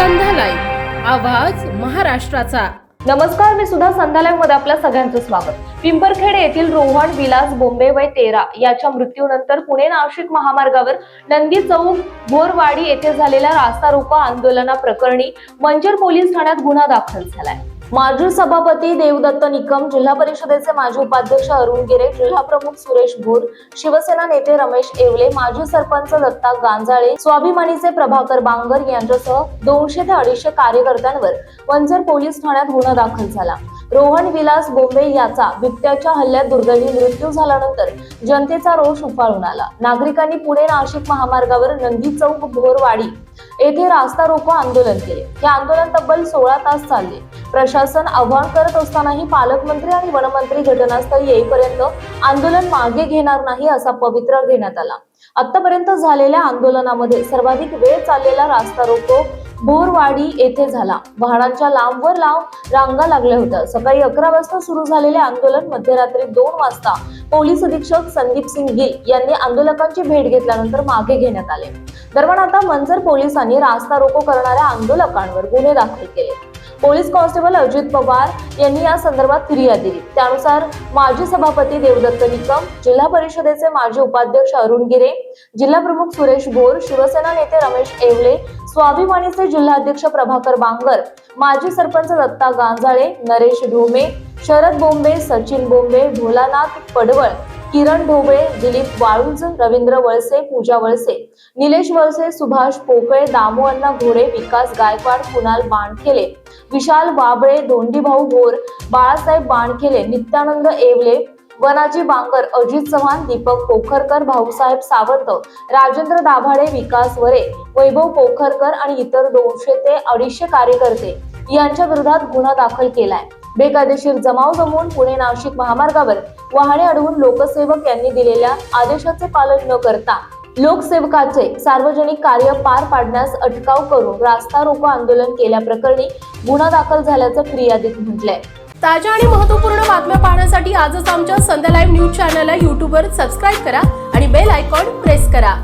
आवाज महाराष्ट्राचा. नमस्कार मी सुद्धा संध्यालयमध्ये आपल्या सगळ्यांचं स्वागत. पिंपरखेड येथील रोहन विलास बोंबे वय तेरा याच्या मृत्यूनंतर पुणे नाशिक महामार्गावर नंदी चौक भोरवाडी येथे झालेल्या रास्ता रोको आंदोलना प्रकरणी मंजर पोलीस ठाण्यात गुन्हा दाखल झालाय. माजी सभापती देवदत्त निकम जिल्हा परिषदेचे माजी उपाध्यक्ष अरुण गिरे जिल्हा प्रमुख सुरेश भोर शिवसेना नेते रमेश येवले माजी सरपंच दत्ता गांजाळे स्वाभिमानीचे प्रभाकर बांगर यांच्यासह दोनशे ते अडीचशे कार्यकर्त्यांवर वंजर पोलीस ठाण्यात गुन्हा दाखल झाला. रोहन विलास बोंबे याचा बिबट्याच्या हल्ल्यात दुर्दैवी मृत्यू झाल्यानंतर जनतेचा रोष उफाळून आला. नागरिकांनी पुणे नाशिक महामार्गावर नंदी चौक भोरवाडी येथे रास्ता रोको आंदोलन केले. हे आंदोलन तब्बल सोळा तास चालले. प्रशासन आव्हान करत असतानाही पालकमंत्री आणि वनमंत्री घटनास्थळी येईपर्यंत आंदोलन मागे घेणार नाही असा पवित्रा घेण्यात आला. आतापर्यंत झालेल्या आंदोलनामध्ये सर्वाधिक वेळ चाललेला रास्ता रोको बोरवाडी येथे झाला. वाहनांच्या लांबवर लांब रांगा लागल्या होत्या. सकाळी अकरा वाजता सुरू झालेले आंदोलन मध्यरात्री दोन वाजता पोलीस अधीक्षक संदीप सिंग गिल यांनी आंदोलकांची भेट घेतल्यानंतर मागे घेण्यात आले. दरम्यान आता मंजर पोलिसांनी रास्ता रोको करणाऱ्या आंदोलकांवर गुन्हे दाखल केले. पोलीस कॉन्स्टेबल अजित पवार यांनी या संदर्भात फिर्याद दिली. त्यानुसार माजी सभापती देवदत्त निकम जिल्हा परिषदेचे माजी उपाध्यक्ष अरुण गिरे जिल्हा प्रमुख सुरेश बोर शिवसेना नेते रमेश येवले स्वाभिमानीचे जिल्हाध्यक्ष प्रभाकर बांगर माजी सरपंच दत्ता गांजाळे नरेश ढोमे शरद बोंबे सचिन बोंबे भोलानाथ पडवळ किरण ढोबळे दिलीप वाळुंज रवींद्र वळसे पूजा वळसे निलेश वळसे सुभाष पोकळे दामोअण्णा घोरे घोडे विकास गायकवाड कुणाल बाणखेले विशाल वाबळे दोंडीभाऊ भोर बाळासाहेब बाणखेले नित्यानंद येवले वनाजी बांगर अजित चव्हाण दीपक पोखरकर भाऊसाहेब सावंत राजेंद्र दाभाडे विकास वरे वैभव पोखरकर आणि इतर दोनशे ते अडीचशे कार्यकर्ते यांच्या विरोधात गुन्हा दाखल केलाय. बेकायदेशीर जमाव जमवून पुणे नाशिक महामार्गावर वाहने अडवून लोकसेवक यांनी दिलेल्या आदेशाचे पालन न करता लोकसेवकाचे सार्वजनिक कार्य पार पाडण्यास अटकाव करून रास्ता रोको आंदोलन केल्याप्रकरणी गुन्हा दाखल झाल्याचं फिर्यादीत म्हटलंय. ताज्या आणि महत्त्वपूर्ण बातम्या पाहण्यासाठी आजच आमच्या संध्या लाईव्ह न्यूज चॅनलला यूट्यूबवर सबस्क्राईब करा आणि बेल आयकॉन प्रेस करा.